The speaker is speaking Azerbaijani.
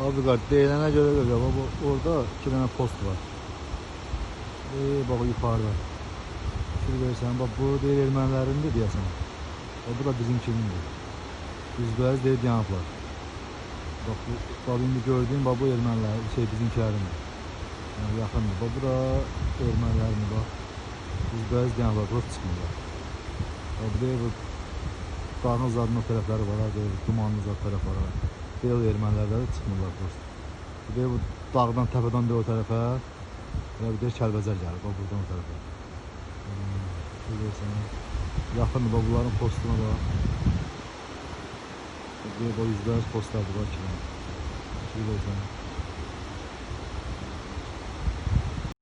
Abi kart deyilene göre de baba bu orada iki tane post var. Ee, bak yukarıda. Şunu görsen bak bu değil Ermenilerin de diyorsun. O bu da bizimkinin de. Biz biraz değil yanıklar. Bak bu bak şimdi gördüğün bak bu Ermeniler şey bizimkilerin. Yani yakın. Bak bu da Ermenilerin bak. Biz biraz yanıklar burası çıkmıyorlar. Bak bu bu dağın uzadın o tarafları var. Hadi dumanlı uzad tarafları var. Değil Ermənilər də çıxmırlar prosta. Bir bu dağdan, təpədən də o tərəfə elə bir də Kəlbəzər gəlir, bax buradan o tərəfə. Hmm, Görürsən. Yaxındır bax bunların postuna da. Bir bax yüzbəyiz postlardır var ki. Görürsən.